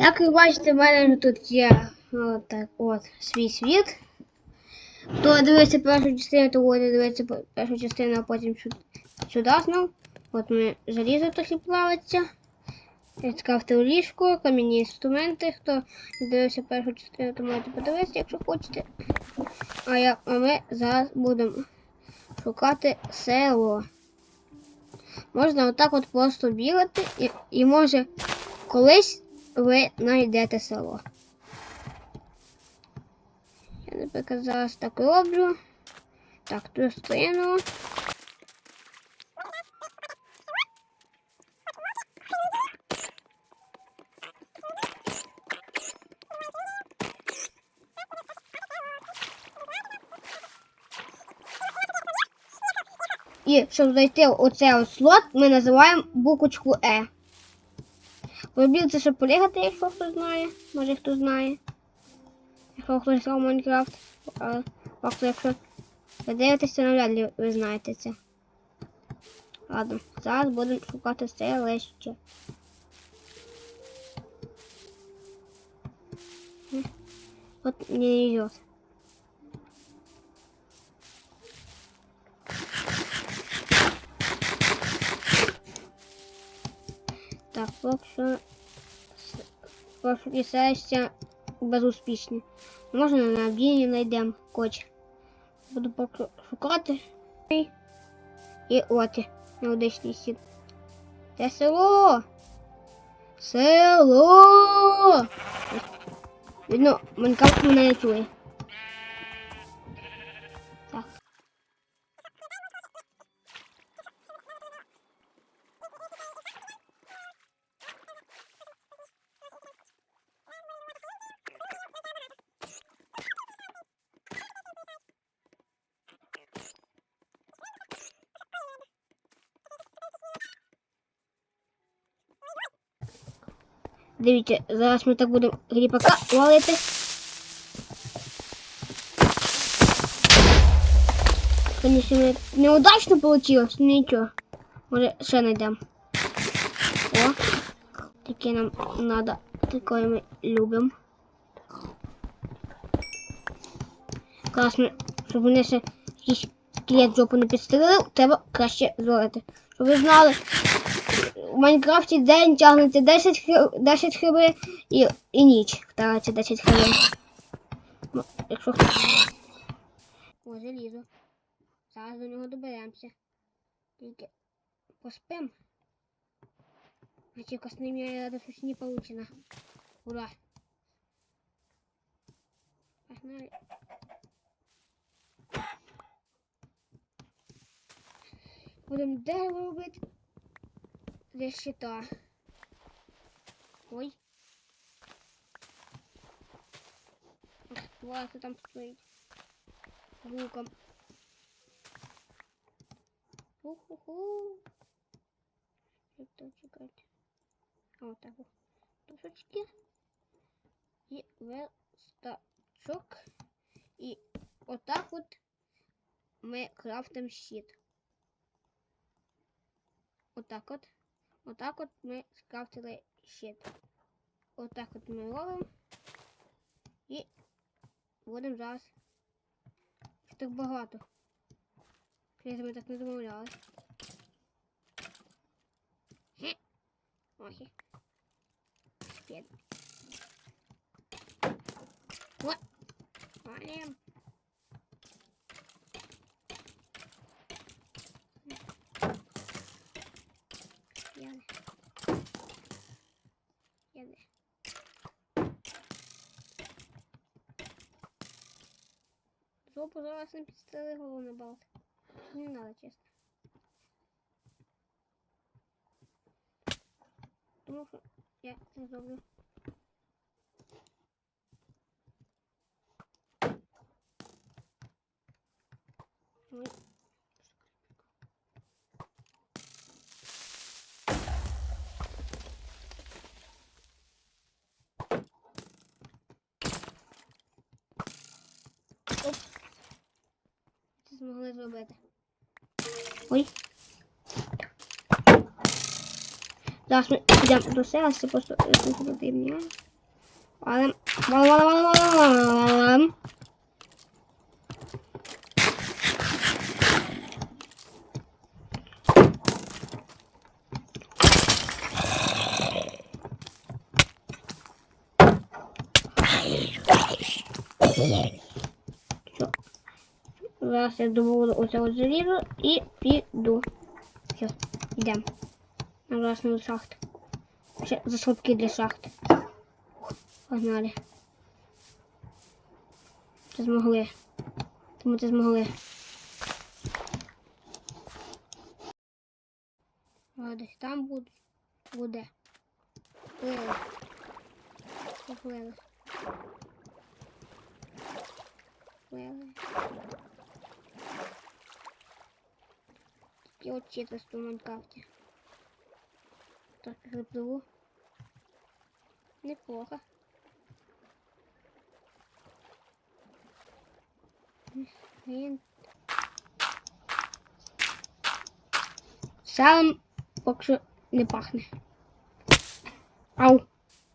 Як ви бачите, в мене тут є от, так, от свій світ. Хто дивиться першу частину, то буде дивитися першу частину, а потім сюди знов. От ми залізо трохи плавиться. Скафти у ліжку, камінні інструменти. Хто дивився першу частину, то можете подивитися, якщо хочете. А, я, а ми зараз будемо шукати село. Можна отак от просто бігати і, і може колись ви знайдете село. Я, наприклад, зараз так роблю. Так, ту сторону. І щоб зайти в оцей слот, ми називаємо буквочку Е. Робив це, щоб полігати, якщо хто знає. Може хто знає. Якщо хтось грав в Майнкрафт. А факту, якщо ви дивитеся, навряд ли ви знаєте це. Ладно, зараз будемо шукати селище. М, От не йдет. Що пошуки селища безуспішні. Можна на об'єні знайдемо коч. Буду шукати. І от неудачний сід. Це село! Село! Видно, Майнкрафт мене не чує. Дивіться, зараз ми так будемо гріпака валити. Конечно, неудачно получилось, но ничего. Може, ще знайдемо. О, таке нам надо. Такое ми любимо. Класно, щоб вони ще якийсь скелет жопу не підстрелив, треба краще звалити. Щоб ви знали, в Майнкрафті день тягнеться 10, хвил, 10 хвилин і, і ніч тягнеться 10 хвилин. Ну, якщо хто... О, залізо. Зараз до нього доберемося. Тільки поспим. Значить, косными рада щось не получено. Ура! Погнали. Будемо дерево робити для щита. Ой. Влад, там стоїть. Луком. Уху-ху. Это чекать. А вот так вот. Тушечки. И верстачок. И вот так вот мы крафтим щит. Вот так вот. Вот так вот ми скрафтили щит. Вот так от ми робимо. І будемо зараз. Що так багато. Клієнти ми так не домовлялись. Хе. Охі. Спід. О! Палем. Жопу зараз не підстели головне балт. Не надо, чесно. Тому що я це зроблю. Ой. Оп. Це змогли зробити. Ой. Зараз ми йдемо до селища, просто потрібні. Валим, валим, валим, валим, валим, валим. Всё. Зараз я добуду оце от залізо і піду. Все, йдемо. На власну шахту. Ще засадки для шахти. Погнали. Це змогли. Тому це змогли. А десь там буде. Буде. Плили. Поплили. Плили. Я от читаю в Майнкрафте. Так, запливу. Неплохо. Блин. Салом поки не пахне. Ау.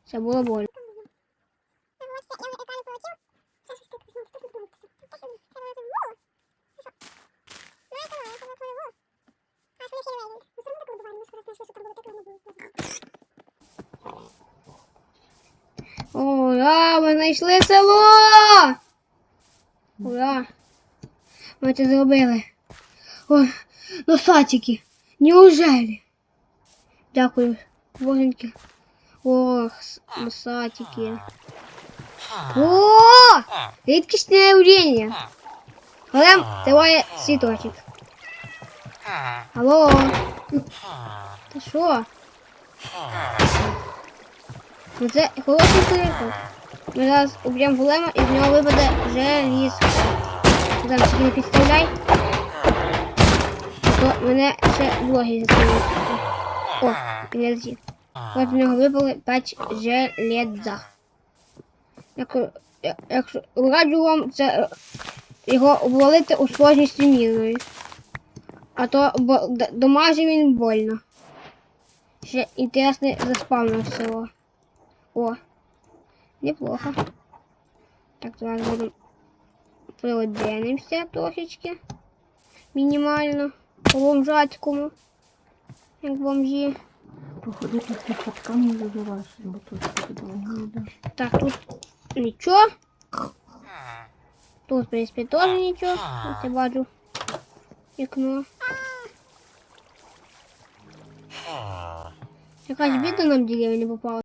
Це було больно. Ура! Ми знайшли село! Ура! Ми це зробили. Ой, носатики. Неужели? Дякую, боженьки. С- носатики. О! Рідкісне явлення. Глем, триває світочок. Алло. Та що? Ну це хороший телефон. Ми зараз уб'ємо голема і з нього випаде желізко. Зараз тільки не підставляй. То мене ще блоги закриють. О, не летів. От з нього випали 5 железа. Якщо, якщо раджу вам це його обвалити у сложністю мірною. А то бо, д- він больно. Ще інтересне заспавнив село. О, неплохо. Так, зараз будемо приледенимося трошечки. Мінімально. По бомжатькому. Як бомжі. Походи тут під катками зазиваєш, бо тут буде довго йде. Так, тут нічого. Тут, в принципі, теж нічого. Ось я бачу вікно. Якась біда нам деревня не попала.